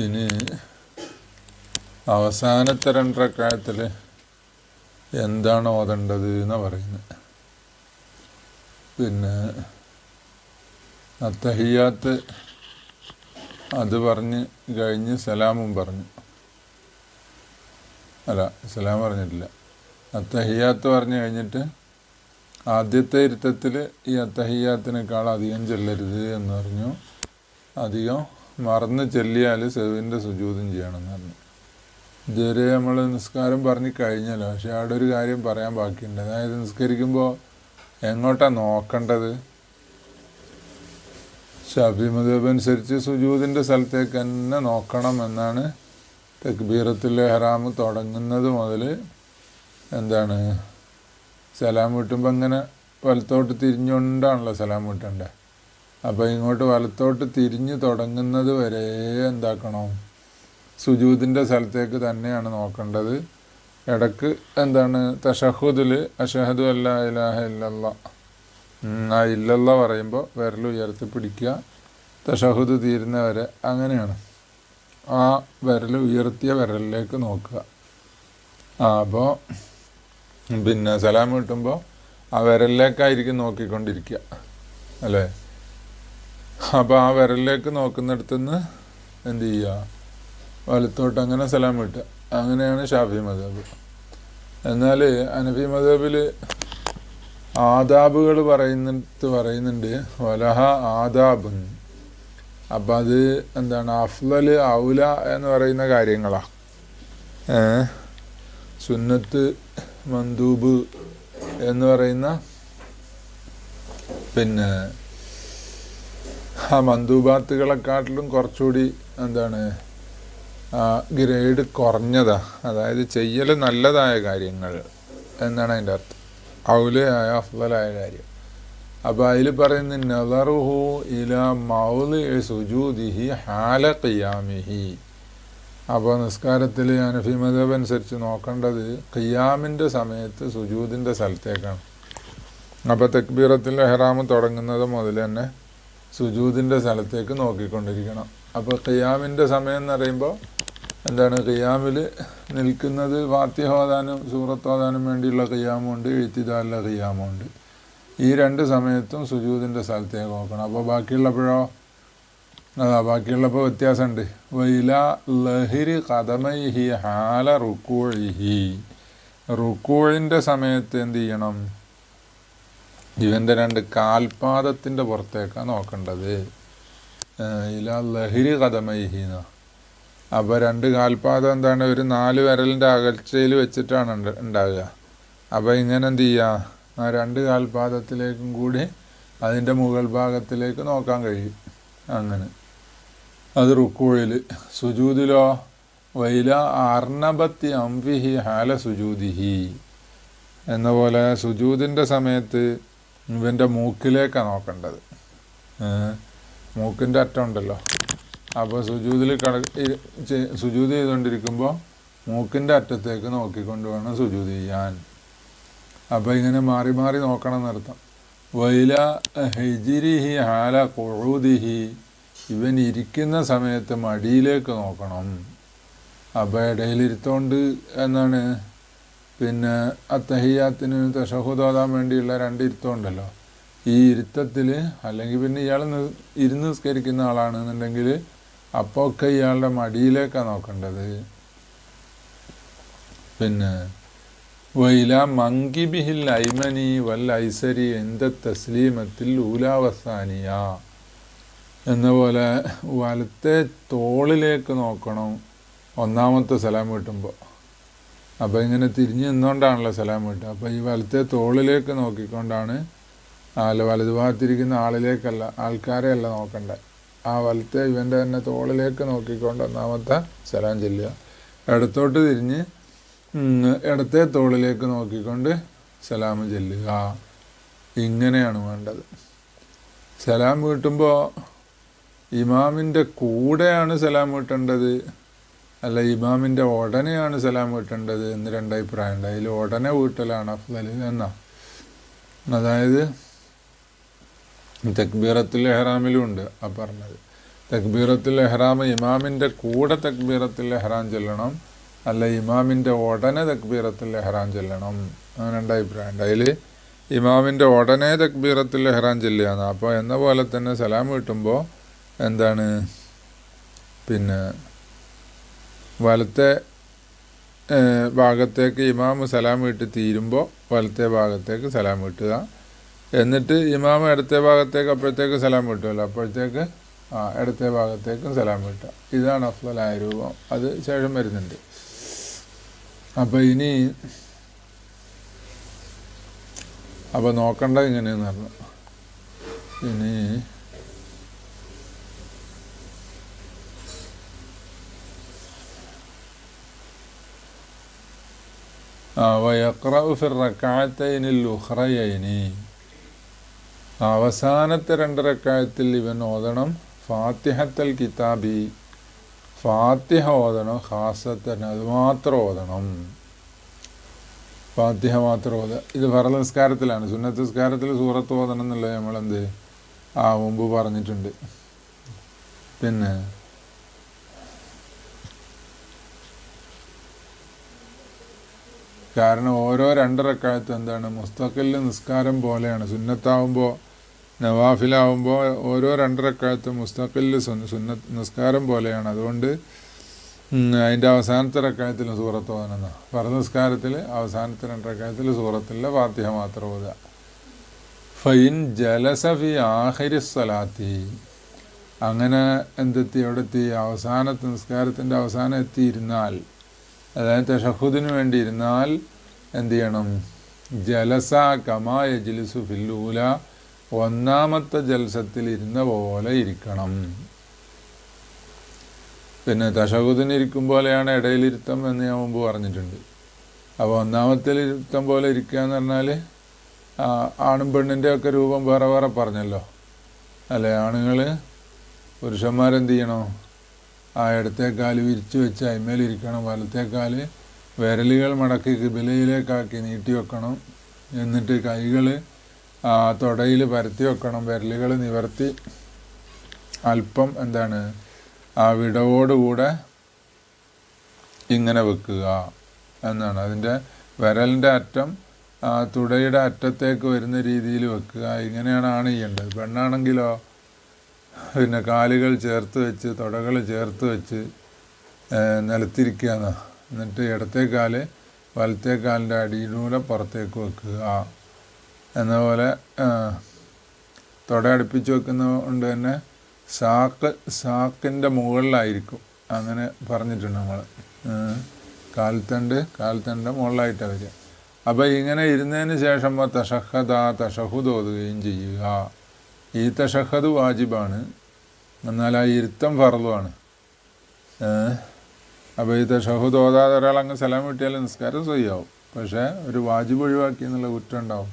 ഇനി അവസാനത്തെ രണ്ടരക്കാലത്തിൽ എന്താണ് ഓതേണ്ടത് എന്ന് പറയുന്നത്. പിന്നെ അത്തഹിയാത്ത് അത് പറഞ്ഞ് കഴിഞ്ഞ് സലാമും പറഞ്ഞു. അല്ല സലാം പറഞ്ഞിട്ടില്ല. അത്തഹിയാത്ത് പറഞ്ഞു കഴിഞ്ഞിട്ട് ആദ്യത്തെ ഇരുത്തത്തിൽ ഈ അത്തഹിയാത്തിനേക്കാൾ അധികം ചെല്ലരുത് എന്ന് പറഞ്ഞു. അധികം മറന്ന് ചെല്ലിയാൽ സെവിന്റെ സുജൂതം ചെയ്യണമെന്ന് പറഞ്ഞു. ഇതുവരെ നമ്മൾ നിസ്കാരം പറഞ്ഞു കഴിഞ്ഞല്ലോ. പക്ഷെ അവിടെ ഒരു കാര്യം പറയാൻ ബാക്കിയുണ്ട്. അതായത് നിസ്കരിക്കുമ്പോൾ എങ്ങോട്ടാണ് നോക്കേണ്ടത്? ഷാഫി അനുസരിച്ച് സുജൂതിന്റെ സ്ഥലത്തേക്ക് തന്നെ നോക്കണം എന്നാണ് തക്ബീറത്തുൽ ഹറാം തുടങ്ങുന്നത് മുതൽ എന്താണ്? സലാം വീട്ടുമ്പോൾ ഇങ്ങനെ വലത്തോട്ട് തിരിഞ്ഞുകൊണ്ടാണല്ലോ സലാം വീട്ടേണ്ടത് അപ്പോൾ ഇങ്ങോട്ട് വലത്തോട്ട് തിരിഞ്ഞ് തുടങ്ങുന്നത് വരെ എന്താക്കണം? സുജൂതിന്റെ സ്ഥലത്തേക്ക് തന്നെയാണ് നോക്കേണ്ടത്. ഇടയ്ക്ക് എന്താണ്? തഷഹുദിൽ അഷഹദു അല്ല ഇലാഹ ഇല്ലല്ല. ആ ഇല്ലല്ല പറയുമ്പോൾ വിരൽ ഉയർത്തി പിടിക്കുക. തഷഹുദ് തീരുന്ന വരെ അങ്ങനെയാണ്. ആ വിരൽ ഉയർത്തിയ വിരലിലേക്ക് നോക്കുക. ആ അപ്പോൾ പിന്നെ സലാം കിട്ടുമ്പോൾ ആ വിരലിലേക്കായിരിക്കും നോക്കിക്കൊണ്ടിരിക്കുക. അല്ലേ? അപ്പോൾ ആ വിരലിലേക്ക് നോക്കുന്നിടത്തുനിന്ന് എന്ത് ചെയ്യുക? വലത്തോട്ട് അങ്ങനെ സലാം കിട്ടുക അങ്ങനെയാണ് ഷാഫി മദബ്. എന്നാൽ അനഫി മദബിൽ ആദാബുകൾ പറയുന്നിടത്ത് പറയുന്നുണ്ട് വലഹ ആദാബ് അപ്പം അത് എന്താണ്? അഫ്ലൽ ഔല എന്ന് പറയുന്ന കാര്യങ്ങളാണ് സുന്നത്ത് മന്ദൂബ് എന്ന് പറയുന്ന പിന്നെ ആ മന്ദൂബാത്തുകളെക്കാട്ടിലും കുറച്ചുകൂടി എന്താണ് ഗ്രേഡ് കുറഞ്ഞതാ. അതായത് ചെയ്യൽ നല്ലതായ കാര്യങ്ങൾ എന്നാണ് അതിന്റെ അർത്ഥം. ഔലയായ അഫ്ലലായ കാര്യം. അപ്പോൾ അതിൽ പറയുന്ന നദറുഹു ഇല മൗലി സുജൂദിഹി ഹാല ഖിയാമിഹി. അപ്പോൾ നിസ്കാരത്തിൽ അനഫി മതബ് അനുസരിച്ച് നോക്കേണ്ടത് ഖിയാമിന്റെ സമയത്ത് സുജൂദിന്റെ സ്ഥലത്തേക്കാണ്. അപ്പോൾ തെക്ബീറത്തിൽ ഹെറാമ് തുടങ്ങുന്നത് മുതൽ തന്നെ സുജൂദിന്റെ സ്ഥലത്തേക്ക് നോക്കിക്കൊണ്ടിരിക്കണം. അപ്പോൾ ഖിയാമിന്റെ സമയം എന്ന് പറയുമ്പോൾ എന്താണ്? ഖിയാമിൽ നിൽക്കുന്നത് ഫാത്തിഹോദാനും സൂറത്തോദാനും വേണ്ടിയുള്ള ഖിയാമുണ്ട് എഴുത്തിദാലിലെ ഖിയാമുണ്ട്. ഈ രണ്ട് സമയത്തും സുജൂതിന്റെ സ്ഥലത്തേക്ക് നോക്കണം. അപ്പോൾ ബാക്കിയുള്ളപ്പോഴോ? അതാ ബാക്കിയുള്ളപ്പോൾ വ്യത്യാസമുണ്ട്. വൈല ലഹിരി കഥമൈഹി ഹാല റുക്കോഴിഹി റുക്കോഴിന്റെ സമയത്ത് എന്ത് ചെയ്യണം? ഇവന്റെ രണ്ട് കാൽപാദത്തിന്റെ പുറത്തേക്കാണ് നോക്കേണ്ടത്. ഇല ലഹരി കഥമൈഹീന അപ്പോൾ രണ്ട് കാൽപാദം എന്താണ്? ഒരു നാല് വിരലിന്റെ അകൽച്ചയിൽ വെച്ചിട്ടാണ് ഉണ്ട്- ഉണ്ടാകുക അപ്പോൾ ഇങ്ങനെ എന്ത് ചെയ്യുക? ആ രണ്ട് കാൽപാദത്തിലേക്കും കൂടി അതിന്റെ മുകൾ ഭാഗത്തിലേക്ക് നോക്കാൻ കഴിയും. അങ്ങനെ. അത് റുക്കോഴിൽ സുജൂതിലോ? വൈല അർണബത്തി അംഫിഹി ഹാല സുജൂതിഹി. എന്ന പോലെ സുജൂതിന്റെ സമയത്ത് ഇവന്റെ മൂക്കിലേക്കാണ് നോക്കേണ്ടത്? മൂക്കിന്റെ അറ്റം ഉണ്ടല്ലോ. അപ്പോൾ സുജൂതിൽ കട സുജൂതി ചെയ്തുകൊണ്ടിരിക്കുമ്പോൾ മൂക്കിന്റെ അറ്റത്തേക്ക് നോക്കിക്കൊണ്ട് വേണം സുജൂദ് ചെയ്യാൻ. അപ്പോൾ ഇങ്ങനെ മാറി മാറി നോക്കണം എന്നർത്ഥം. വൈല ഹെജിരിഹി ഹാല കൊഴുതിഹി ഇവൻ ഇരിക്കുന്ന സമയത്ത് മടിയിലേക്ക് നോക്കണം. അപ്പോൾ ഇടയിലിരുത്തോണ്ട് എന്നാണ്? പിന്നെ അത്തഹിയാത്തിന് തഷഹുദോതാൻ വേണ്ടിയുള്ള രണ്ട് ഇരുത്തമുണ്ടല്ലോ ഈ ഇരുത്തത്തിൽ അല്ലെങ്കിൽ പിന്നെ ഇയാൾ ഇരുന്ന് നിസ്കരിക്കുന്ന ആളാണെന്നുണ്ടെങ്കിൽ അപ്പോൾ ഒക്കെ ഇയാളുടെ മടിയിലേക്കാണ് നോക്കേണ്ടത്. പിന്നെ വൈല മങ്കി ബിഹിൽ ഐമനി വൽ ഐസരി എന്ത തസ്ലീമത്തിൽ ഊലാവസാനിയ എന്ന പോലെ വലത്തെ തോളിലേക്ക് നോക്കണം. ഒന്നാമത്തെ സ്ഥലം വീട്ടുമ്പോൾ അപ്പോൾ ഇങ്ങനെ തിരിഞ്ഞ് നിന്നുകൊണ്ടാണല്ലോ സലാം വീട്ടുക അപ്പോൾ ഈ വലത്തെ തോളിലേക്ക് നോക്കിക്കൊണ്ടാണ് അല്ല വലതുഭാഗത്തിരിക്കുന്ന ആളിലേക്കല്ല ആൾക്കാരെ അല്ല നോക്കണ്ടേ. ആ വലത്തെ ഇവന്റെ തന്നെ തോളിലേക്ക് നോക്കിക്കൊണ്ട് ഒന്നാമത്തെ സലാം ചെല്ലുക. ഇടത്തോട്ട് തിരിഞ്ഞ് ഇടത്തെ തോളിലേക്ക് നോക്കിക്കൊണ്ട് സലാം ചെല്ലുക. ഇങ്ങനെയാണ് വേണ്ടത്. സലാം വീട്ടുമ്പോൾ ഇമാമിന്റെ കൂടെയാണ് സലാം വീട്ടേണ്ടത്. അല്ല ഇമാമിന്റെ ഉടനെയാണ് സലാം വീട്ടേണ്ടത് എന്ന് രണ്ടഭിപ്രായമുണ്ട് അതിൽ ഉടനെ വീട്ടലാണ് അഫ്ദൽ എന്നാ. അതായത് തക്ബീറത്തുൽ എഹ്റാമിലും ഉണ്ട് ആ പറഞ്ഞത്. തക്ബീറത്തുൽ എഹ്റാം ഇമാമിന്റെ കൂടെ തക്ബീറത്തുൽ എഹ്റാം ചെല്ലണം അല്ല ഇമാമിന്റെ ഉടനെ തക്ബീറത്തുൽ എഹ്റാം ചെല്ലണം. അങ്ങനെ രണ്ട് ഉണ്ട്. അതിൽ ഇമാമിന്റെ ഉടനെ തക്ബീറത്തുൽ എഹ്റാം ചെല്ലുകയാണ് അപ്പോൾ എന്ന പോലെ തന്നെ സലാം കിട്ടുമ്പോൾ എന്താണ്? പിന്നെ വലത്തെ ഭാഗത്തേക്ക് ഇമാമ് സലാം ഇട്ട് തീരുമ്പോൾ വലത്തെ ഭാഗത്തേക്ക് സലാം വീട്ടുക എന്നിട്ട് ഇമാം ഇടത്തെ ഭാഗത്തേക്ക് അപ്പോഴത്തേക്ക് സലാം കിട്ടുമല്ലോ അപ്പോഴത്തേക്ക് ആ ഇടത്തെ ഭാഗത്തേക്കും സലാം കിട്ടുക ഇതാണ് അഫ്ലായ രൂപം. അത് ശേഷം വരുന്നുണ്ട്. അപ്പോൾ ഇനി അപ്പോൾ നോക്കണ്ട ഇങ്ങനെയെന്ന് പറഞ്ഞു. ഇനി ഫിർ റക്അത്തൈനിൽ ഉഖ്റയൈനി അവസാനത്തെ രണ്ട് റക്കായത്തിൽ ഇവൻ ഓതണം ഫാത്തിഹത്തൽ കിതാബി. ഫാത്തിഹ ഓതണം ഖാസത്തൻ അത് മാത്രം ഓതണം. ഫാത്തിഹ മാത്രം ഓത ഇത് ഫറ നിസ്കാരത്തിലാണ്. സുന്നത്ത് നിസ്കാരത്തിൽ സൂറത്ത് ഓതണം എന്നുള്ളത് നമ്മളെന്ത് ആ മുമ്പ് പറഞ്ഞിട്ടുണ്ട്. പിന്നെ കാരണം ഓരോ രണ്ടരക്കാലത്ത് എന്താണ് മുസ്തഖിൽ നിസ്കാരം പോലെയാണ്. സുന്നത്താവുമ്പോൾ നവാഫിലാവുമ്പോൾ ഓരോ രണ്ടരക്കാലത്ത് മുസ്തഖിൽ സുന്ന നിസ്കാരം പോലെയാണ്. അതുകൊണ്ട് അതിന്റെ അവസാനത്തെ റക്കായത്തിൽ സൂറത്ത് ഓതണമെന്ന് പറ നിസ്കാരത്തിൽ അവസാനത്തെ രണ്ടരക്കാലത്തിൽ സൂറത്തിലെ ഫാത്തിഹ മാത്രം ഓതുക. ഫൈൻ ജലസഫി ആഹിരി സ്വലാത്തി. അങ്ങനെ എന്തെത്തി എവിടെത്തി? അവസാനത്തെ നിസ്കാരത്തിന്റെ അവസാനം എത്തിയിരുന്നാൽ അതായത് തഷഹുദിന് വേണ്ടി ഇരുന്നാൽ എന്ത് ചെയ്യണം? ജലസ കമായ ജലിസു ഫില്ലൂല. ഒന്നാമത്തെ ജൽസത്തിൽ ഇരുന്ന പോലെ ഇരിക്കണം. പിന്നെ തഷഹുദിന് ഇരിക്കും പോലെയാണ് ഇടയിലിരുത്തം എന്ന് ഞാൻ മുമ്പ് പറഞ്ഞിട്ടുണ്ട്. അപ്പോൾ ഒന്നാമത്തെ ഇരുത്തം പോലെ ഇരിക്കുക എന്ന് പറഞ്ഞാൽ ആണും പെണ്ണിന്റെ ഒക്കെ രൂപം വേറെ വേറെ പറഞ്ഞല്ലോ. അല്ലേ? ആണുങ്ങൾ പുരുഷന്മാരെന്ത് ചെയ്യണോ? ആ ഇടത്തെ കാൽ വിരിച്ചു വെച്ച് അതിന്മേലിരിക്കണം വലത്തെ കാൽ വിരലുകൾ മടക്കി കിബിലയിലേക്കാക്കി നീട്ടി വെക്കണം. എന്നിട്ട് കൈകൾ തുടയിൽ പരത്തി വെക്കണം. വിരലുകൾ നിവർത്തി. അല്പം എന്താണ് ആ വിടവോടുകൂടെ ഇങ്ങനെ വെക്കുക എന്നാണ്. അതിന്റെ വിരലിന്റെ അറ്റം തുടയുടെ അറ്റത്തേക്ക് വരുന്ന രീതിയിൽ വെക്കുക. ഇങ്ങനെയാണ് ആണ് ചെയ്യേണ്ടത് പെണ്ണാണെങ്കിലോ പിന്നെ കാലുകൾ ചേർത്ത് വെച്ച് തുടകൾ ചേർത്ത് വെച്ച് നിലത്തിരിക്കുക എന്നിട്ട് ഇടത്തെ കാൽ വലത്തെ കാലിന്റെ അടിയിലൂടെ പുറത്തേക്ക് വെക്കുക. എന്ന പോലെ ആ, തുട അടുപ്പിച്ച് വെക്കുന്നത് കൊണ്ട് തന്നെ സാക്ക് സാക്കിന്റെ മുകളിലായിരിക്കും. അങ്ങനെ പറഞ്ഞിട്ടുണ്ട് നമ്മൾ കാൽത്തണ്ട് കാൽത്തണ്ട് മുകളിലായിട്ടാണ് വരിക. അപ്പോൾ ഇങ്ങനെ ഇരുന്നതിന് ശേഷം തഷഹദ തഷഹുദ് ഓതുകയും ചെയ്യുക. ഈ തഷഹദ് വാജിബാണ്. എന്നാൽ ആ ഇരുത്തം ഫറലുമാണ് അപ്പോൾ ഈ തഷഹദ് ഓതാതെ ഒരാൾ അങ്ങ് സ്ഥലം കിട്ടിയാൽ നിസ്കാരം സ്വയ്യാവും. പക്ഷേ ഒരു വാജിബ് ഒഴിവാക്കി എന്നുള്ള കുറ്റം ഉണ്ടാവും.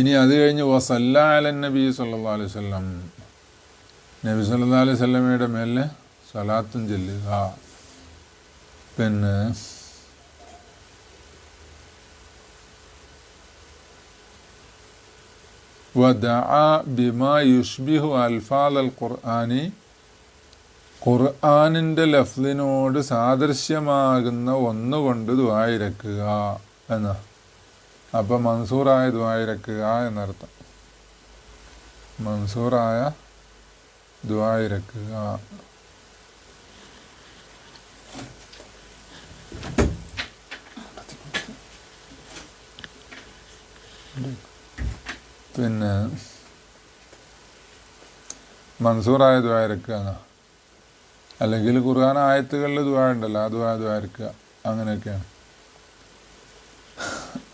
ഇനി അത് കഴിഞ്ഞ് വസല്ല നബി സല്ലാ അലൈഹി സ്വല്ലം നബി സല്ലാ അലൈഹി സ്വല്ലമയുടെ മേലെ സലാത്തും ചെല്ലുക പിന്നെ ودعا بما يشبه അൽഫാൽ അൽ ഖുർആാനിന്റെ ലഫ്ലിനോട് സാദൃശ്യമാകുന്ന ഒന്നുകൊണ്ട് ദുവായിരക്കുക എന്ന. അപ്പം മൻസൂറായ ദുവായിരക്കുക എന്നർത്ഥം. മൻസൂറായ ദുവായിരക്കുക പിന്നെ മൻസൂറായ ദ്വാരക്കുക എന്നാ അല്ലെങ്കിൽ ഖുർആൻ ആയത്തുകളിൽ ദ്വാ ഉണ്ടല്ലോ ആ ദ്വാ ദ്വാരക്കുക അങ്ങനെയൊക്കെയാണ്.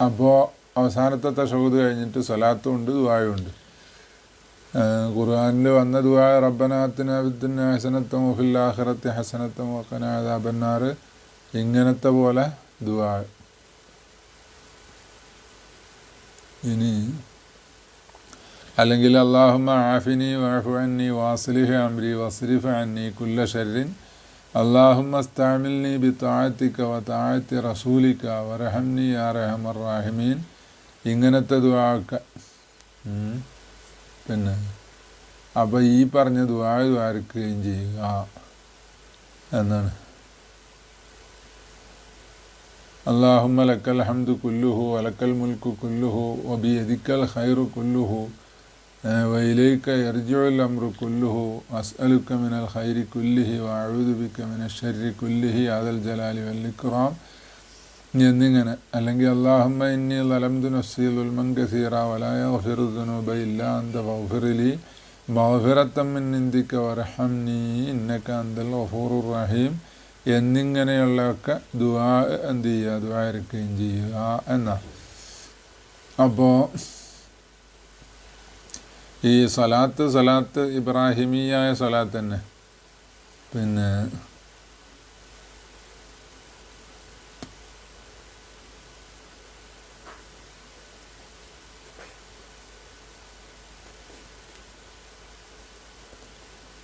അപ്പോൾ അവസാനത്തെ തഷഹൂദ് കഴിഞ്ഞിട്ട് സ്വലാത്തും ഉണ്ട് ദ്വായും ഉണ്ട്. ഖുർആാനിൽ വന്ന ദ്വാ റബ്ബനാത്തിന് അബിദ്ദിന് ഹസനത്തും മുഫില്ലാഹിറത്ത് ഹസനത്തും ഒക്കനാദാബന്നാർ ഇങ്ങനത്തെ പോലെ ദ്വാ ഇനി അല്ലെങ്കിൽ അള്ളാഹുമ ആഫിനി വാഫു അന്നി വാസ്ലിഹ അംരി വസ്രിഫ അന്നി കുല്ല ഷെറിൻ അള്ളാഹുമ സ്താമിൽനി ബി താഴത്തിക്ക വ താഴത്തി റസൂലിക്ക വറഹംനി യാ റഹമർ റാഹിമീൻ. ഇങ്ങനത്തെ ദുവാക്ക പിന്നെ അപ്പോൾ ഈ പറഞ്ഞ ദുവാ ദ്വാരക്കുകയും ചെയ്യുക എന്നാണ്. അള്ളാഹുമ ലക്കൽ ഹംദു കുല്ലുഹു അലക്കൽ മുൽക്കു കുല്ലുഹു ഒബി എദിക്കൽ ഹൈറു കുല്ലുഹു വൈലേക്ക് എർജുൽ അമ്രു കുല്ലുഹു അസ്അലുക്ക മിനൽ ഹൈരി കുല്ലിഹി വാഴുദുബിക്ക മിനൽ ഷരി കുല്ലിഹി അദൽ ജലാലി വല്ലിഖുറാം എന്നിങ്ങനെ അല്ലെങ്കിൽ അള്ളാഹുമ്മ ഇന്നി ലലംദു നഫ്സി ലുൽമൻ കസീറ വലായ ഫിറുദ്നൂബ ഇല്ല അന്ത ഫിറിലി ബാഫിറത്തമ്മൻ ഇന്ദിക്ക വറഹംനി ഇന്നക്ക അന്തൽ ഗഫൂറു റഹീം. എന്നിങ്ങനെയുള്ളതൊക്കെ ദുആ എന്ത് ചെയ്യുക? ദുആ ഇരിക്കുകയും ചെയ്യുക എന്നാണ്. അപ്പോൾ ഈ സലാത്ത് സലാത്ത് ഇബ്രാഹിമിയായ സലാത്ത് തന്നെ. പിന്നെ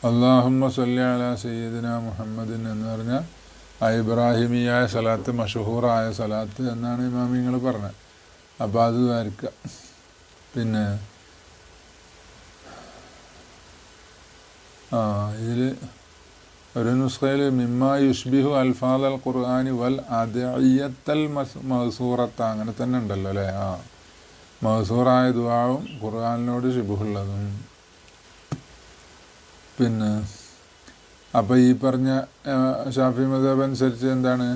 അള്ളാഹുമ്മ സല്ല അല സയ്യിദിന മുഹമ്മദിൻ എന്ന് പറഞ്ഞാൽ ആ ഇബ്രാഹിമിയായ സലാത്ത് മഷഹൂറായ സലാത്ത് എന്നാണ് ഇമാമിങ്ങൾ പറഞ്ഞത്. അപ്പോൾ അത് വരയ്ക്കുക പിന്നെ ആ ഇതിൽ ഒരു നുസ്ഖയിൽ മിമ്മ യുഷ്ബിഹു അൽഫാദ് അൽ ഖുർആാനി വൽ അദയ്യത്തൽ മഹസൂറത്ത അങ്ങനെ തന്നെ ഉണ്ടല്ലോ അല്ലേ? ആ. മഹസൂറായ ദുവാവും ഖുർആാനിനോട് ഷിബുഹുള്ളതും പിന്നെ അപ്പോൾ ഈ പറഞ്ഞ ഷാഫി മദബ് അനുസരിച്ച് എന്താണ്?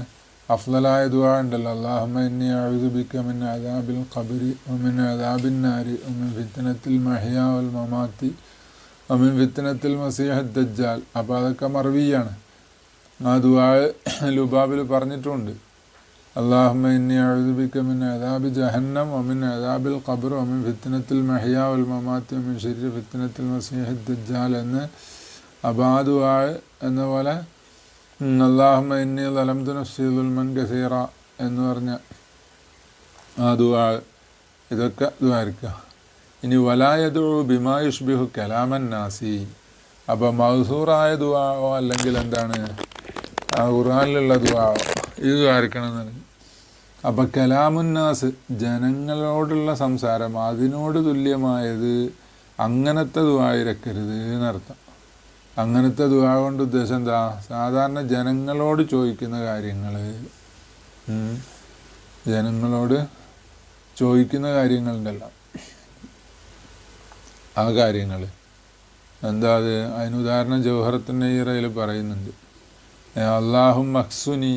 അഫ്ലലായ ദുവാ ഉണ്ടല്ലോ. അള്ളാഹുമ്മ ഇന്നി അഊദു ബിക മിൻ അദാബിൽ ഖബരി വമിൻ അദാബിൻ നാരി വമിൻ ഫിത്തനത്തിൽ മഹിയ വൽ മമാത്തി വമിൻ വിത്തനത്തിൽ മസീഹ് ദജ്ജാൽ അപ്പോൾ അതൊക്കെ മറവിയാണ്. ആ ദുവാ ലുബാബിൽ പറഞ്ഞിട്ടുണ്ട്. അള്ളാഹുമ്മ ഇന്നി അഊദു ബിക മിൻ അദാബി ജഹന്നം ഒമിൻ അദാബിൽ ഖബർ വമിൻ ഫിത്തനത്തിൽ മെഹിയാ ഉൽ മമാത്തി വമിൻ ശരി ഫിത്തനത്തിൽ മസീഹ് ദജ്ജാൽ എന്ന് അബാദുആ എന്ന പോലെ അള്ളാഹുമ്മ ഇന്നി ലലംതു നഫ്സി ദുൽമൻ ഗസീറ എന്ന് പറഞ്ഞ ആ ദുആ ഇതൊക്കെ ദ്വാരിക്കുക ഇനി വലായതു ബിമായുഷ്ബിഹു കലാമൻ നാസി. അപ്പോൾ മഹസൂറായ ദുവാവോ അല്ലെങ്കിൽ എന്താണ്? ആ ദുവാവോ ഇത് ആർക്കണമെന്നാണ് അപ്പം കലാമുന്നാസ് ജനങ്ങളോടുള്ള സംസാരം അതിനോട് തുല്യമായത് അങ്ങനത്തെ ദുവായിരക്കരുത് എന്നർത്ഥം. അങ്ങനത്തെ ദുവാ കൊണ്ട് ഉദ്ദേശം എന്താ? സാധാരണ ജനങ്ങളോട് ചോദിക്കുന്ന കാര്യങ്ങൾ ജനങ്ങളോട് ചോദിക്കുന്ന കാര്യങ്ങളുണ്ടല്ലോ. ആ കാര്യങ്ങൾ എന്താ അത്? അതിന് ഉദാഹരണം ജൗഹറത്തിന്റെ ഈറയിൽ പറയുന്നുണ്ട്. അള്ളാഹും മക്സുനി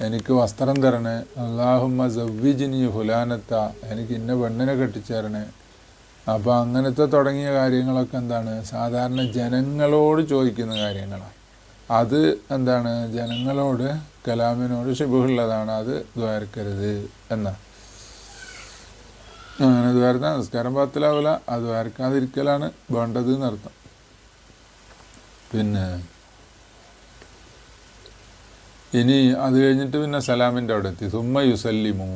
എനിക്ക് വസ്ത്രം തരണേ. അള്ളാഹുമ്മ സവ്വിജിനി ഹുലാനത്ത എനിക്ക് ഇന്ന പെണ്ണിനെ കെട്ടിച്ചേരണേ. അപ്പോൾ അങ്ങനത്തെ തുടങ്ങിയ കാര്യങ്ങളൊക്കെ എന്താണ്? സാധാരണ ജനങ്ങളോട് ചോദിക്കുന്ന കാര്യങ്ങളാണ്. അത് എന്താണ്? ജനങ്ങളോട് കലാമിനോട് ശിബുള്ളതാണ് അത് ദ്വാരക്കരുത് എന്നാ അങ്ങനെ ദ്വാരത്താൽ നിസ്കാരം പത്തിലാവില്ല അത് വരക്കാതിരിക്കലാണ് വേണ്ടത് എന്നർത്ഥം. പിന്നെ ഇനി അത് കഴിഞ്ഞിട്ട് പിന്നെ സലാമിന്റെ അവിടെ എത്തി. സുമ്മ യുസല്ലിമു.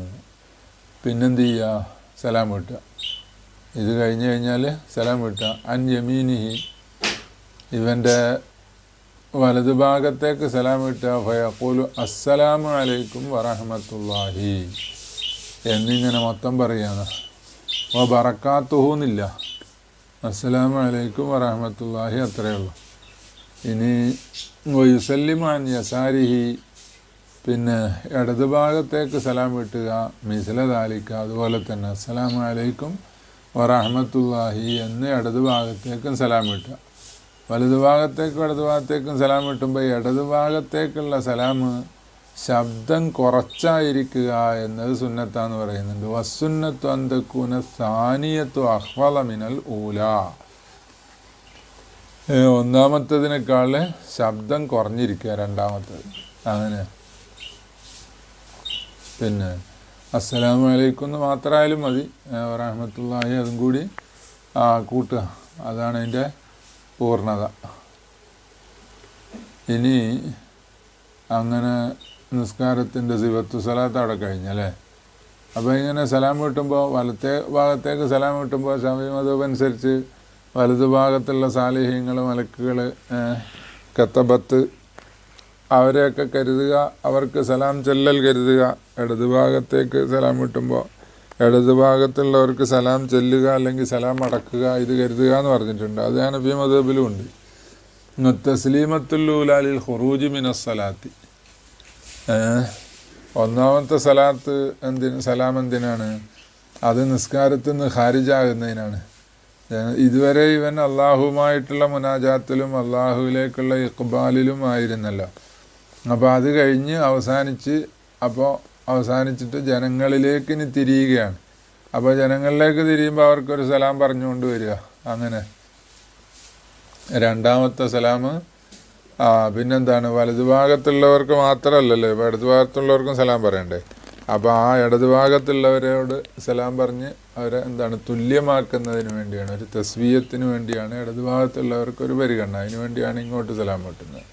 പിന്നെന്ത് ചെയ്യുക സലാം വീട്ടുക. ഇത് കഴിഞ്ഞ് കഴിഞ്ഞാൽ സലാം വീട്ടുക. അൻ യമീനിഹി. ഇവന്റെ വലത് ഭാഗത്തേക്ക് സലാം വീട്ടുക. ഫയഖൂലു അസ്സലാമു അലൈക്കും വറഹമത്തുല്ലാഹി എന്നിങ്ങനെ മൊത്തം പറയാണ്. ഓ ബറക്കാത്തുഹൂന്നില്ല അസ്സലാമു അലൈക്കും വറഹമത്തല്ലാഹി അത്രയേ ഉള്ളൂ ഇനി വയുസല്ലിമാൻ യസാരിഹി പിന്നെ ഇടത് ഭാഗത്തേക്ക് സലാം വിട്ടുക മിസല താലിക്ക അതുപോലെ തന്നെ അസ്സലാമു അലൈക്കും വറഹമത്തുല്ലാഹി എന്ന് ഇടതുഭാഗത്തേക്കും സലാം വിട്ടുക. വലതുഭാഗത്തേക്കും ഇടതുഭാഗത്തേക്കും ഇടത് ഭാഗത്തേക്കും സലാം വിട്ടുമ്പോൾ ഇടതുഭാഗത്തേക്കുള്ള സലാം ശബ്ദം കുറച്ചായിരിക്കുക എന്നത് സുന്നത്താന്ന് പറയുന്നുണ്ട്. വസുന്നത്തു അന്തക്കൂന സാനിയത്തു അഹ്വലമിനൽ ഊല. ഒന്നാമത്തതിനേക്കാൾ ശബ്ദം കുറഞ്ഞിരിക്കുക രണ്ടാമത്തത്. അങ്ങനെ. പിന്നെ അസ്സലാമു അലൈക്കും എന്ന് മാത്രമായാലും മതി റഹമത്തുള്ളാഹി അതും കൂടി കൂട്ടുക. അതാണ് അതിന്റെ പൂർണത. ഇനി അങ്ങനെ നിസ്കാരത്തിന്റെ സിവത്ത് സലാത്ത് അവിടെ കഴിഞ്ഞല്ലേ? അപ്പോൾ ഇങ്ങനെ സലാം കിട്ടുമ്പോൾ വലത്തെ ഭാഗത്തേക്ക് സലാം കിട്ടുമ്പോൾ ഷാഫി അനുസരിച്ച് വലതു ഭാഗത്തുള്ള സാലിഹ്യങ്ങൾ മലക്കുകൾ കത്തബത്ത് അവരെയൊക്കെ കരുതുക അവർക്ക് സലാം ചെല്ലൽ കരുതുക. ഇടതു ഭാഗത്തേക്ക് സലാം കിട്ടുമ്പോൾ ഇടതുഭാഗത്തുള്ളവർക്ക് സലാം ചെല്ലുക അല്ലെങ്കിൽ സലാം അടക്കുക ഇത് കരുതുക എന്ന് പറഞ്ഞിട്ടുണ്ട്. അത് ഞാൻ മതബിലും ഉണ്ട്. തസ്ലീമത്തുല്ലൂലാലിൽ ഹുറൂജ് മിനസ്സലാത്തി ഒന്നാമത്തെ സലാത്ത് എന്തിന് സലാം എന്തിനാണ്? അത് നിസ്കാരത്തിൽ നിന്ന് ഖാരിജാകുന്നതിനാണ്. ഇതുവരെ ഇവൻ അള്ളാഹുവുമായിട്ടുള്ള മുനാജാത്തിലും അള്ളാഹുവിലേക്കുള്ള ഇഖ്ബാലിലും ആയിരുന്നല്ലോ. അപ്പോൾ അത് കഴിഞ്ഞ് അവസാനിച്ച് അപ്പോൾ അവസാനിച്ചിട്ട് ജനങ്ങളിലേക്ക് ഇനി തിരിയുകയാണ്. അപ്പോൾ ജനങ്ങളിലേക്ക് തിരിയുമ്പോൾ അവർക്കൊരു സലാം പറഞ്ഞുകൊണ്ട് വരിക. അങ്ങനെ. രണ്ടാമത്തെ സലാം ആ പിന്നെന്താണ്? വലതുഭാഗത്തുള്ളവർക്ക് മാത്രമല്ലല്ലോ ഇപ്പോൾ ഇടതുഭാഗത്തുള്ളവർക്കും സലാം പറയണ്ടേ? അപ്പോൾ ആ ഇടതുഭാഗത്തുള്ളവരോട് സലാം പറഞ്ഞ് അവരെ എന്താണ് തുല്യമാക്കുന്നതിന് വേണ്ടിയാണ് ഒരു തസ്വീയത്തിന് വേണ്ടിയാണ് ഇടതുഭാഗത്തുള്ളവർക്ക് ഒരു പരിഗണന. അതിന് വേണ്ടിയാണ് ഇങ്ങോട്ട് സലാം വെട്ടുന്നത്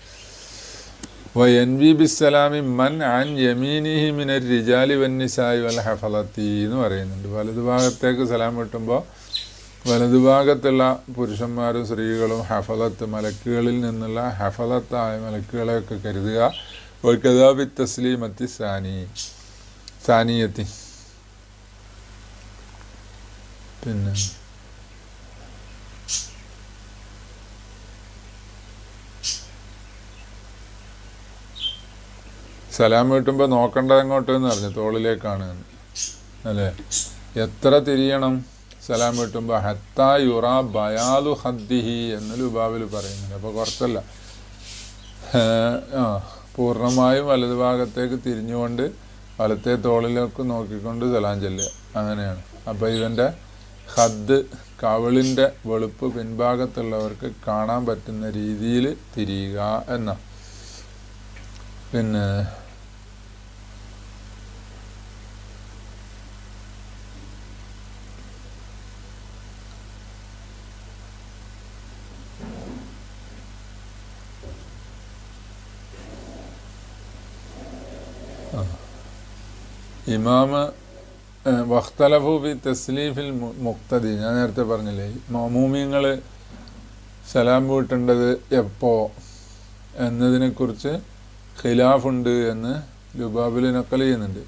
വയൻവി ബിസ്സലാമി മൻ അൻ യമീനിഹി മിനർ റിജാലി വന്നിസായി വൽ ഹഫലത്തി എന്ന് പറയുന്നുണ്ട്. വലതുഭാഗത്തേക്ക് സലാം വെട്ടുമ്പോൾ വലതുഭാഗത്തുള്ള പുരുഷന്മാരും സ്ത്രീകളും ഹഫലത്ത് മലക്കുകളിൽ നിന്നുള്ള ഹഫലത്തായ മലക്കുകളെയൊക്കെ കരുതുക. വൽക്കഥാബി തസ്ലീമത്തി സാനി സാനിയത്തി. പിന്നെ. സലാം വീട്ടുമ്പോൾ നോക്കേണ്ടത് എങ്ങോട്ട് എന്ന് പറഞ്ഞു തോളിലേക്കാണ്. അല്ലേ? എത്ര തിരിയണം? സലാം കിട്ടുമ്പോൾ ഹത്താ യുറ ബയാലു ഹദ്ദിഹി എന്നൊരു ലുബാബിൽ പറയുന്നുണ്ട്. അപ്പോൾ കുറച്ചല്ല. പൂർണമായും പൂർണമായും വലതുഭാഗത്തേക്ക് തിരിഞ്ഞുകൊണ്ട് വലത്തെ തോളിലേക്ക് നോക്കിക്കൊണ്ട് സലാം ചെല്ലുക. അങ്ങനെയാണ്. അപ്പോൾ ഇവന്റെ ഹദ് കവിളിന്റെ വെളുപ്പ് പിൻഭാഗത്തുള്ളവർക്ക് കാണാൻ പറ്റുന്ന രീതിയിൽ തിരിയുക എന്നാണ് പിന്നെ ഇമാമ് വഖ്തലഫൂബി തസ്ലീഫിൽ മുക്തദി ഞാൻ നേരത്തെ പറഞ്ഞില്ലേ മമൂമിയങ്ങൾ സലാം വീട്ടേണ്ടത് എപ്പോ എന്നതിനെക്കുറിച്ച് ഖിലാഫുണ്ട് എന്ന് ലുബാബിൽ നക്കൽ ചെയ്യുന്നുണ്ട്.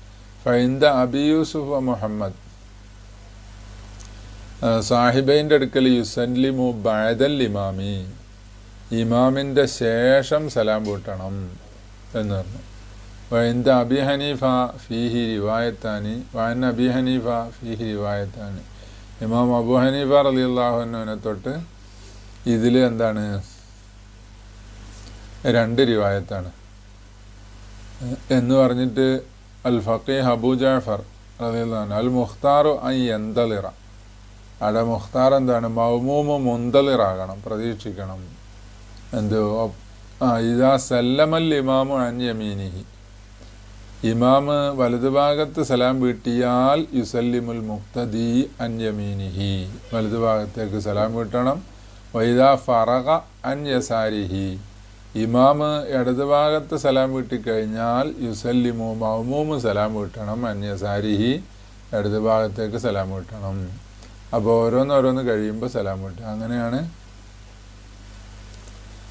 ഫൈന്ദ അബി യൂസുഫ് മുഹമ്മദ്. സാഹിബൈന്റെ അടുക്കൽ യുസൻലിമു ബാദൽ ഇമാമി. ഇമാമിന്റെ ശേഷം സലാം വീട്ടണം എന്ന് പറഞ്ഞു. വൈന്ദ അബി ഹനീഫ ഫീഹി റിവായത്താനി വാൻ അബി ഹനീഫ ഫീഹി റിവായത്താനി ഇമാം അബു ഹനീഫ റളിയല്ലാഹുവിനെ തൊട്ട് ഇതിൽ എന്താണ്? രണ്ട് റിവായത്താണ്. എന്ന് പറഞ്ഞിട്ട് അൽ ഫക്കീഹ് അബൂ ജാഫർ റളിയല്ലാഹു അൽ മുഖ്താറു ഐ എന്തലിറ അവിടെ മുഖ്താർ എന്താണ്? മൗമൂമ മുന്തലിറാകണം പ്രതീക്ഷിക്കണം. എന്തോ? ഇതാ സല്ലമൽ ഇമാമു അൻ യമീനിഹി. ഇമാമ് വലതുഭാഗത്ത് സലാം വീട്ടിയാൽ യുസല്ലിമുൽ മുക്തദി അൻ യമീനിഹി. വലതുഭാഗത്തേക്ക് സലാം വീട്ടണം. വൈദാ ഫറക അൻ യസാരിഹി. ഇമാമ് ഇടതുഭാഗത്ത് സലാം വീട്ടിക്കഴിഞ്ഞാൽ യുസല്ലിമു മൗമൂമ് സലാം വീട്ടണം. അന്യസാരിഹി യസാരിഹി ഇടതുഭാഗത്തേക്ക് സലാം വീട്ടണം. അപ്പോൾ ഓരോന്നോരോന്ന് കഴിയുമ്പോൾ സലാം വീട്ടുക അങ്ങനെയാണ്.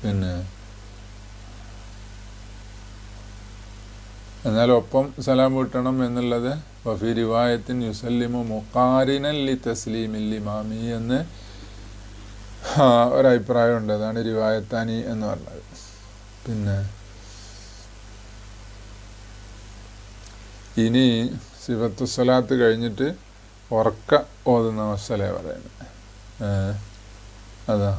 പിന്നെ എന്നാൽ ഒപ്പം സലാം വീട്ടണം എന്നുള്ളത് വഫി റിവായത്തിൻ യുസല്ലിമു മുക്കാരിനൻ ലി തസ്ലീമിൽ ഇമാമി എന്ന് ഒരഭിപ്രായമുണ്ട്. അതാണ് റിവായത്താനി എന്ന് പറഞ്ഞത്. പിന്നെ ഇനി സിഫത്തുസ്വലാത്ത് കഴിഞ്ഞിട്ട് ഉറക്ക ഓതുന്ന മസലേ പറയുന്നത്. അതാ.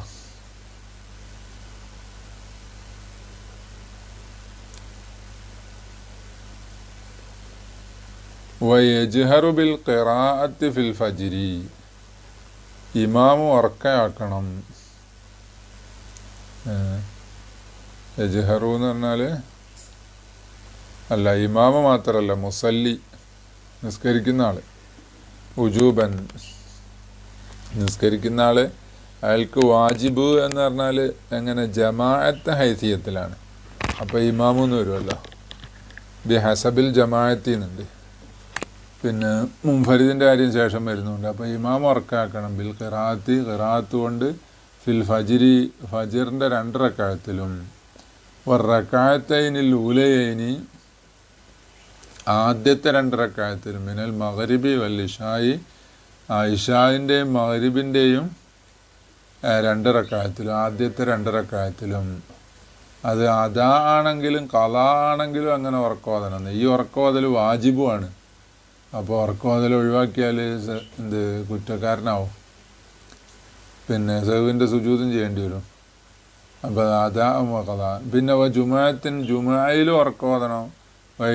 വയജ്ഹറു ബിൽ ഖിറാഅത്തി ഫിൽ ഫജ്രി. ഇമാമു ഉറക്കയാക്കണം യജ്ഹറു എന്ന് പറഞ്ഞാൽ അല്ല ഇമാമ മാത്രമല്ല മുസല്ലി നിസ്കരിക്കുന്ന ആൾ. ഉജൂബൻ നിസ്കരിക്കുന്ന ആൾ. അയാൾക്ക് വാജിബ് എന്ന് പറഞ്ഞാൽ എങ്ങനെ? ജമാഅത്ത് ഹൈസിയത്തിലാണ്. അപ്പോൾ ഇമാമെന്ന് വരുമല്ലോ ബി ഹസബിൽ ജമാഅത്തിന്നുണ്ട്. പിന്നെ മുൻഫരിദിന്റെ കാര്യം ശേഷം വരുന്നുണ്ട്. അപ്പോൾ ഇമാം ഉറക്കാക്കണം. ബിൽ ഖിറാത്തി ഖിറാത്ത് കൊണ്ട് ഫിൽ ഫജിരി ഫജിറിന്റെ രണ്ട് റക്കായത്തിലും റക്കായത്തൈനിൽ ഉലയൈനി ആദ്യത്തെ രണ്ട് റക്കായത്തിലും മിനൽ മകരിബി വല്ലിഷായി ഇഷായിന്റെയും രണ്ട് റക്കായത്തിലും ആദ്യത്തെ രണ്ട് റക്കായത്തിലും. അത് അതാ ആണെങ്കിലും കല ആണെങ്കിലും അങ്ങനെ ഉറക്കോതണം ഈ ഉറക്കോതൽ വാജിബുമാണ് അപ്പോൾ ഉറക്കോതൽ ഒഴിവാക്കിയാൽ സ- എന്ത് കുറ്റക്കാരനാവും. പിന്നെ സെഹുവിന്റെ സുജൂതും ചെയ്യേണ്ടി വരും. അപ്പോൾ അതാ കഥ. പിന്നെ വ ജുമാത്തിന് ജുമായിലും ഉറക്കോതണം.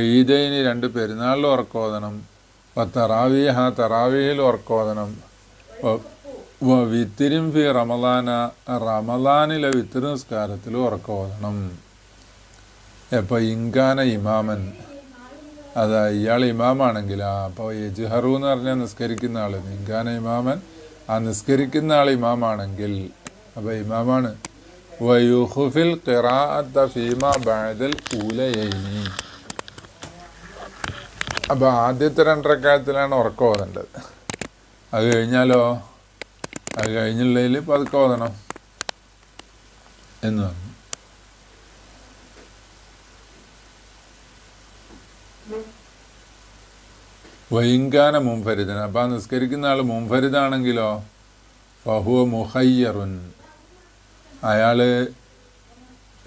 ഈദൈന് രണ്ട് പെരുന്നാളിലും ഉറക്കോതണം. തറാവീഹ തറാവീഹിൽ ഉറക്കോതണം. വിത്തിരിം ഫി റമദാന റമദാനിലെ വിത്തിരി നിസ്കാരത്തിലും ഉറക്കോതണം. എപ്പോൾ ഇങ്കാന ഇമാമൻ അതാ ഇയാൾ ഇമാമാണെങ്കിൽ ആ അപ്പോൾ യജ്ഹറു എന്ന് പറഞ്ഞാൽ നിസ്കരിക്കുന്ന ആൾ നിങ്കാന ഇമാമൻ ആ നിസ്കരിക്കുന്ന ആൾ ഇമാമാണെങ്കിൽ അപ്പോൾ ഇമാമാണ്. വയുഹുഫിൽ ബഅദൽ ഊലയൈനി. അപ്പോൾ ആദ്യത്തെ രണ്ടരക്കാലത്തിലാണ് ഉറക്കം ഓതേണ്ടത്. അത് കഴിഞ്ഞാലോ? അത് കഴിഞ്ഞുള്ളതിൽ പതുക്കെ ഓതണം. എന്ന് പറഞ്ഞു. വൈങ്കാന മുംഫരിദൻ. അപ്പം ആ നിസ്കരിക്കുന്ന ആൾ മുംഫരിദാണെങ്കിലോ? ഫഹുവ മുഹയ്യറുൻ. അയാൾ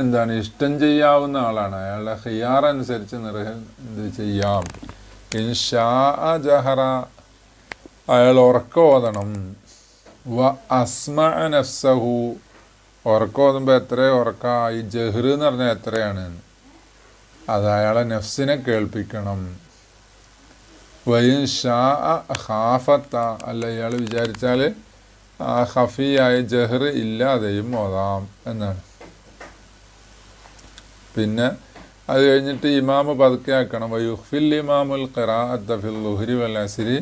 എന്താണ്? ഇഷ്ടം ചെയ്യാവുന്ന ആളാണ്. അയാളുടെ ഹിയാർ അനുസരിച്ച് നിർഹ ഇത് ചെയ്യാം. ഇൻഷാ ജഹറ. അയാൾ ഉറക്കം ഓതണം. വ അസ്മ നഫ്സഹു. ഉറക്കം എത്ര ഉറക്ക? ഈ ജഹ്റ് എന്ന് പറഞ്ഞാൽ എത്രയാണ്? അത് അയാളെ നഫ്സിനെ കേൾപ്പിക്കണം. വൈൻ അല്ല ഇയാൾ വിചാരിച്ചാൽ ഹഫിയായ ജഹർ ഇല്ലാതെയും ഓതാം എന്നാണ്. പിന്നെ അത് കഴിഞ്ഞിട്ട് ഇമാമ് പതുക്കെയാക്കണം. വയുഫിൽ ഇമാമുൽ ഖിറാഅത്ത ഫിൽ ലുഹരി വൽ അസ്രി.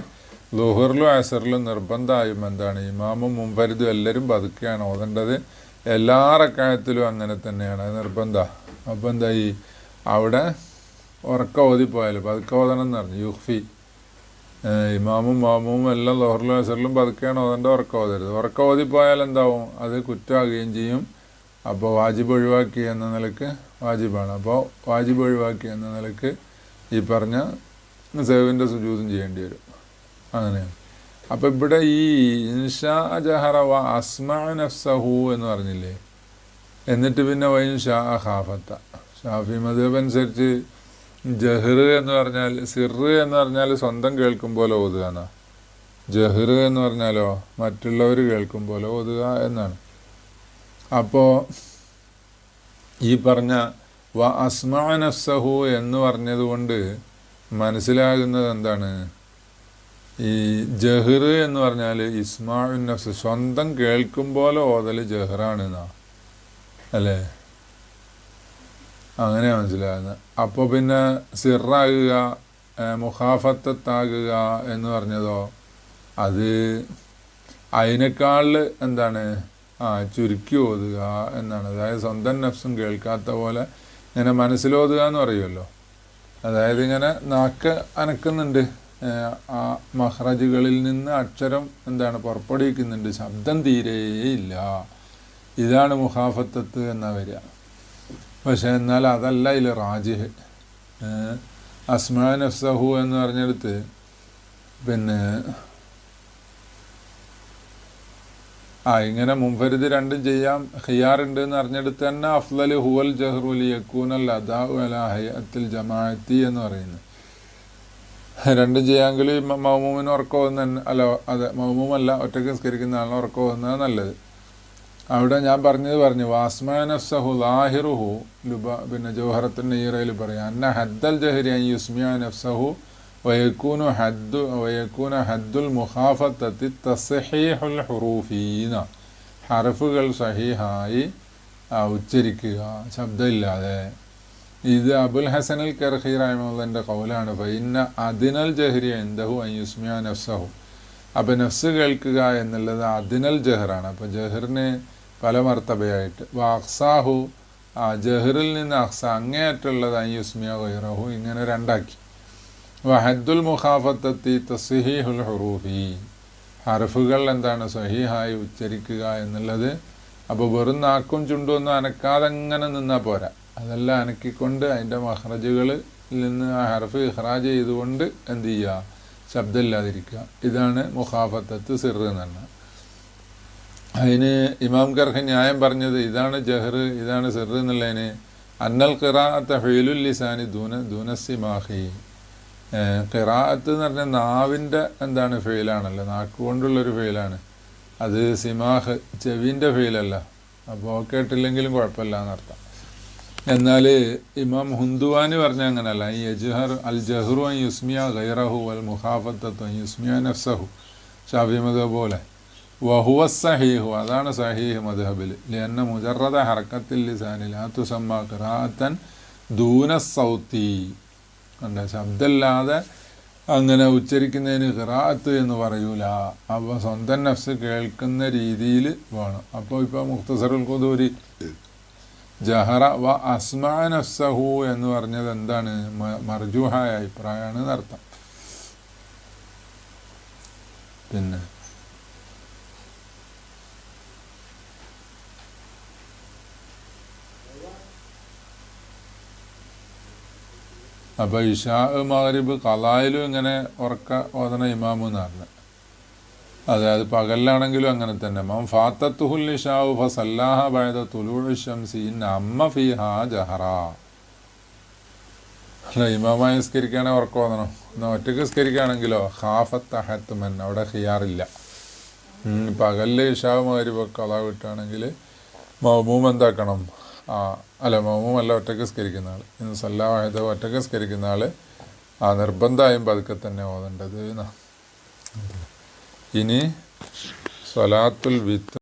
ലുഹറിലും അസറിലും നിർബന്ധമായും എന്താണ്? ഇമാമും മുമ്പരിതും എല്ലാവരും പതുക്കെയാണ് ഓതേണ്ടത്. എല്ലാ റക്കായത്തിലും അങ്ങനെ തന്നെയാണ്. അത് നിർബന്ധ. അപ്പം എന്തായി? അവിടെ ഉറക്ക ഓതിപ്പോയാലും പതുക്കെ ഓതണം എന്ന് പറഞ്ഞു. യുഹ്ഫി ഇമാമും മാമും എല്ലാം ലോഹറിലും അസറിലും പതുക്കെയാണ് ഓതേണ്ട ഉറക്കം ഓതരുത് ഉറക്കം ഓതിപ്പോയാൽ എന്താവും? അത് കുറ്റമാകുകയും ചെയ്യും. അപ്പോൾ വാജിബ് ഒഴിവാക്കി എന്ന നിലയ്ക്ക് വാജിബാണ്. അപ്പോൾ വാജിബ് ഒഴിവാക്കി എന്ന നിലയ്ക്ക് ഈ പറഞ്ഞ സേവിന്റെ സുജൂതും ചെയ്യേണ്ടി വരും. അങ്ങനെയാണ്. അപ്പോൾ ഇവിടെ ഈ ഇൻഷാ ജഹറ വ അസ്മാ നഫ്സഹു എന്ന് പറഞ്ഞില്ലേ? എന്നിട്ട് പിന്നെ വൈൻ ഷാ ഹാഫത്ത. ഷാഫി മധുബ് ജഹ്റ് എന്ന് പറഞ്ഞാൽ സിറ് എന്ന് പറഞ്ഞാൽ സ്വന്തം കേൾക്കും പോലെ എന്നാ. ജഹ്റ് എന്ന് പറഞ്ഞാലോ മറ്റുള്ളവർ കേൾക്കും പോലെ ഓതുക എന്നാണ്. അപ്പോൾ ഈ പറഞ്ഞ വ അസ്മാനസഹു എന്ന് പറഞ്ഞതുകൊണ്ട് മനസ്സിലാകുന്നത് എന്താണ്? ഈ ജഹ്റ് എന്ന് പറഞ്ഞാൽ ഇസ്മാഉൻ നഫ്സ് സ്വന്തം കേൾക്കും പോലെ ഓതൽ ജഹ്റാണ് എന്നാ. അല്ലേ? അങ്ങനെ മനസ്സിലാകുന്നത് അപ്പോൾ പിന്നെ സിറാകുക മുഹാഫത്തത്താകുക എന്ന് പറഞ്ഞതോ? അത് അതിനേക്കാളിൽ എന്താണ്? ആ ചുരുക്കി ഓതുക എന്നാണ്. അതായത് സ്വന്തം നഫ്സും കേൾക്കാത്ത പോലെ ഇങ്ങനെ മനസ്സിലോതുക എന്ന് പറയുമല്ലോ അതായത് ഇങ്ങനെ നാക്ക് അനക്കുന്നുണ്ട്. ആ മഹ്റജുകളിൽ നിന്ന് അക്ഷരം എന്താണ് പുറപ്പെടുവിക്കുന്നുണ്ട്. ശബ്ദം തീരെയില്ല. ഇതാണ് മുഹാഫത്തത്ത് എന്നാ വരിക. പക്ഷെ എന്നാൽ അതല്ല ഇതിൽ റാജിഹ്. അസ്മാ നഫ്സഹു എന്ന് പറഞ്ഞെടുത്ത് പിന്നെ ആ ഇങ്ങനെ മുൻഫരിത് രണ്ടും ചെയ്യാം. ഹിയാറുണ്ട് എന്ന് അറിഞ്ഞെടുത്ത് തന്നെ അഫ്ലൽ ഹുവൽ ജഹ്റുൽ യക്കൂനൽ അദാഉ അല ഹയത്തിൽ ജമാഅത്തി എന്ന് പറയുന്നു. രണ്ടും ചെയ്യാമെങ്കിൽ മൗമൂമിന് ഉറക്കം വന്ന അല്ല അതെ മൗമൂമല്ല ഒറ്റയ്ക്ക് സംസ്കരിക്കുന്ന ആളിനെ ഉറക്കം വന്നതാണ് നല്ലത്. അവിടെ ഞാൻ പറഞ്ഞത് പറഞ്ഞു വാസ്മാനഫ്സഹു ലാഹിറുഹു ലുബ പിന്നെ ജോഹറത്തിന്റെ ഈറയിൽ പറയാം അന്ന ഹദ്ദൽ ജഹരി അൻ യുസ്മിയ നഫ്സഹു വയക്കൂനു ഹദ്ദു വയക്കൂന ഹദ്ദുൽ മുഹാഫത്തത്തി തസഹീഹുൽ ഹുറൂഫീന ഹറഫുകൾ സഹീഹായി ഉച്ചരിക്കുക ശബ്ദമില്ലാതെ. ഇത് അബുൽ ഹസൻ അൽ കർഹി റഹ്മുള്ളന്റെ കൗലാണ് ഫൈന്ന അതിനൽ ജഹരി എന്തഹു അൻ യുസ്മിയ നഫ്സഹു അപ്പം നഫ്സ് കേൾക്കുക എന്നുള്ളത് അതിനൽ ജഹറാണ്. അപ്പോൾ ജഹറിന് പല മർത്തബയായിട്ട്. വാക്സാഹു ആ ജഹറിൽ നിന്ന് അഹ്സ അങ്ങേയറ്റുള്ളത് അയ്യുസ്മിയ ഗൈറഹു ഇങ്ങനെ രണ്ടാക്കി. വഹദ്ദുൽ മുഖാഫത്തത്തി തസ്ഹീഹുൽ ഹുറൂഫി. ഹർഫുകൾ എന്താണ് സഹീഹായി ഉച്ചരിക്കുക എന്നുള്ളത്. അപ്പോൾ വെറും നാക്കും ചുണ്ടും ഒന്നും അനക്കാതെ അങ്ങനെ നിന്നാൽ പോരാ. അതെല്ലാം അനക്കിക്കൊണ്ട് അതിന്റെ മഹ്റജുകളിൽ നിന്ന് ആ ഹർഫ് ഇഹ്റാജ് ചെയ്തുകൊണ്ട് എന്ത് ചെയ്യുക? ശബ്ദമില്ലാതിരിക്കുക. ഇതാണ് മുഖാഫത്തത്ത് സിറ് എന്ന് പറഞ്ഞാൽ. അതിന് ഇമാം കർഹ ന്യായം പറഞ്ഞത് ഇതാണ് ജഹർ ഇതാണ് സെർ എന്നുള്ളതിന് അന്നൽ ഖിറാഅത്ത ഫെയിലുൽ ലിസാനി ദൂന ദൂനസിമാഹി ഖിറാഅത്ത് എന്ന് പറഞ്ഞാൽ നാവിന്റെ എന്താണ് ഫെയിലാണല്ലോ നാക്കുകൊണ്ടുള്ളൊരു ഫെയിലാണ് അത് സിമാഹ് ചെവിന്റെ ഫെയിലല്ല അപ്പോൾ കേട്ടില്ലെങ്കിലും കുഴപ്പമില്ല എന്നർത്ഥം എന്നാൽ ഇമാം ഹുന്ദുവാനി പറഞ്ഞ അങ്ങനല്ല ഈ യജ്ഹർ അൽ ജഹ്റു അൻ യുസ്മിയ ഗൈറഹു അൽ മുഖാഫത്തത്തു അൻ യുസ്മിയ നഫ്സഹു. ഷാഫി മദബ് പോലെ. വഹുവ സഹീഹു. അതാണ് സഹീഹ് മദ്ഹബിൽ ലിയന്ന മുജറദ ഹർക്കത്തിൽ ലിസാനിൽ ആ തുസമ്മ ഖിറാഅത്തൻ ദൂന സൗത്തി. കണ്ട ശബ്ദമില്ലാതെ അങ്ങനെ ഉച്ചരിക്കുന്നതിന് ഖിറാഅത്ത് എന്ന് പറയൂല. അപ്പോൾ സ്വന്തം നഫ്സ് കേൾക്കുന്ന രീതിയിൽ വേണം. അപ്പോൾ ഇപ്പോൾ മുഖ്തസറുൽ ഖുദൂരി ജഹറ വ അസ്മാ നഫ്സഹു എന്ന് പറഞ്ഞത് എന്താണ്? മർജുഹായ അഭിപ്രായമാണ് എന്നർത്ഥം. പിന്നെ അപ്പോൾ ഇഷാ മഹരിബ് കലായിലും ഇങ്ങനെ ഉറക്ക ഓതന ഇമാമു എന്ന് അതായത് പകലിലാണെങ്കിലും അങ്ങനെ തന്നെ. മാം ഫാത്തത്തുഹുൽ ഇഷാവു ഫസല്ലാഹ തുലൂഇ ശംസി ഇന്ന അമ്മ ഫീഹാ ജഹറ. അല്ല ഇമാമായി നിസ്കരിക്കുകയാണെങ്കിൽ ഉറക്കം ഓതണം. എന്നാൽ ഒറ്റയ്ക്ക് നിസ്കരിക്കുകയാണെങ്കിലോ? ഹാഫത്ത് അഹത്തുമൻ. അവിടെ ഹിയാറില്ല പകലിൽ ഇഷാവ് മഹരിബ് കല വിട്ടാണെങ്കിൽ മൗമൂം ആ അല്ല മൗമൂം അല്ല ഒറ്റയ്ക്ക് സ്കരിക്കുന്ന ആൾ ഇന്ന് സല്ലാഹിത ഒറ്റയ്ക്ക് സ്കരിക്കുന്ന ആൾ ആ നിർബന്ധമായും പതുക്കെ തന്നെ ഓതേണ്ടത് ഇനി സ്വലാത്തുൽ വിത്ത്